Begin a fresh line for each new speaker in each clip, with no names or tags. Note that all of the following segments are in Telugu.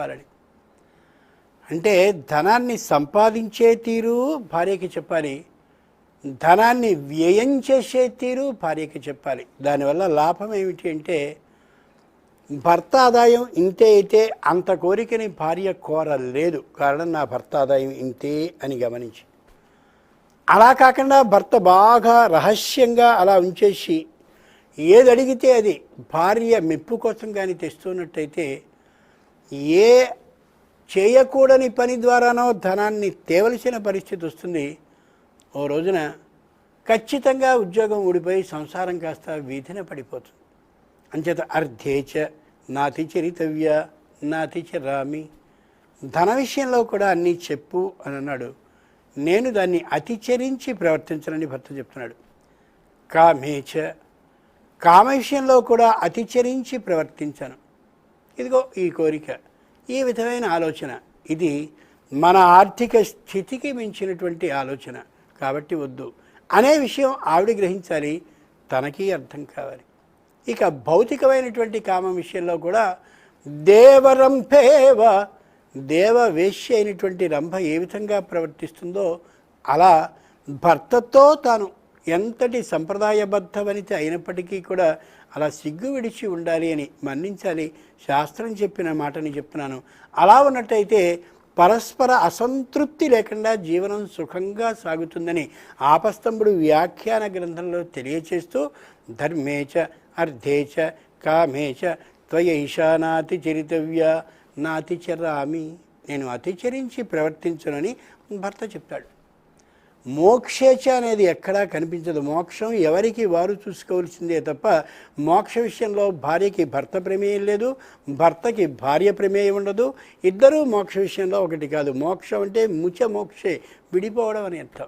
చెప్పాలని. అంటే ధనాన్ని సంపాదించే తీరు భార్యకి చెప్పాలి. ధనాన్ని వ్యయం చేసే తీరు భార్యకి చెప్పాలి. దానివల్ల లాభం ఏమిటి అంటే భర్త ఆదాయం ఇంతే అయితే అంత కోరికని భార్య కోరలేదు. కారణం నా భర్త ఆదాయం ఇంతే అని గమనించి. అలా కాకుండా భర్త బాగా రహస్యంగా అలా ఉంచేసి ఏది అడిగితే అది భార్య మెప్పు కోసం కానీ తెస్తున్నట్టయితే ఏ చేయకూడని పని ద్వారానో ధనాన్ని తేవలసిన పరిస్థితి వస్తుంది ఓ రోజున ఖచ్చితంగా ఉద్యోగం ఊడిపోయి సంసారం కాస్త వీధిన పడిపోతుంది. అంచేత అర్ధేచ నాతి చరితవ్య నాతి చరామి ధన విషయంలో కూడా అన్నీ చెప్పు అని అన్నాడు. నేను దాన్ని అతిచరించి ప్రవర్తించనని భర్త చెప్తున్నాడు. కామేచ కామ విషయంలో కూడా అతిచరించి ప్రవర్తించను. ఇదిగో ఈ కోరిక. ఈ విధమైన ఆలోచన. ఇది మన ఆర్థిక స్థితికి మించినటువంటి ఆలోచన. కాబట్టి వద్దు. అనే విషయం ఆవిడ గ్రహించాలి. తనకి అర్థం కావాలి. ఇక భౌతికమైనటువంటి కామం విషయంలో కూడా దేవరంభేవ దేవ వేశ్య అయినటువంటి రంభ ఏ విధంగా ప్రవర్తిస్తుందో అలా భర్తతో తాను ఎంతటి సంప్రదాయబద్ధవనిత అయినప్పటికీ కూడా అలా సిగ్గు విడిచి ఉండాలి అని మన్నించాలి. శాస్త్రం చెప్పిన మాటని చెప్తున్నాను. అలా ఉన్నట్టయితే పరస్పర అసంతృప్తి లేకుండా జీవనం సుఖంగా సాగుతుందని ఆపస్తంభుడు వ్యాఖ్యాన గ్రంథంలో తెలియచేస్తూ ధర్మేచ అర్ధేచ కామేచ త్వయ ఈశానాతి చరితవ్య నాతి చరామి నేను అతిచరించి ప్రవర్తించునని భర్త చెప్తాడు. మోక్షేచ అనేది ఎక్కడా కనిపించదు. మోక్షం ఎవరికి వారు చూసుకోవాల్సిందే తప్ప మోక్ష విషయంలో భార్యకి భర్త ప్రమేయం లేదు భర్తకి భార్య ప్రమేయం ఉండదు. ఇద్దరూ మోక్ష విషయంలో ఒకటి కాదు. మోక్షం అంటే ముచ మోక్షే విడిపోవడం అని అర్థం.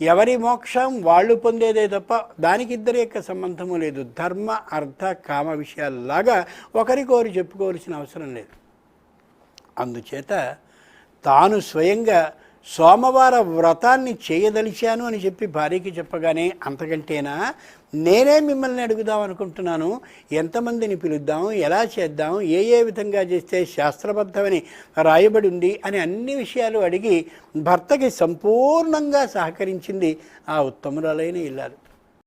ఎవరి మోక్షం వాళ్ళు పొందేదే తప్ప దానికి ఇద్దరి యొక్క సంబంధము లేదు. ధర్మ అర్థ కామ విషయాల్లాగా ఒకరికొకరు చెప్పుకోవాల్సిన అవసరం లేదు. అందుచేత తాను స్వయంగా సోమవార వ్రతాన్ని చేయదలిచాను అని చెప్పి భార్యకి చెప్పగానే అంతకంటేనా నేనే మిమ్మల్ని అడుగుదాం అనుకుంటున్నాను. ఎంతమందిని పిలుద్దాం ఎలా చేద్దాం ఏ ఏ విధంగా చేస్తే శాస్త్రబద్ధమని రాయబడి ఉంది అని అన్ని విషయాలు అడిగి భర్తకి సంపూర్ణంగా సహకరించింది ఆ ఉత్తమురాలైన ఇల్లాలు.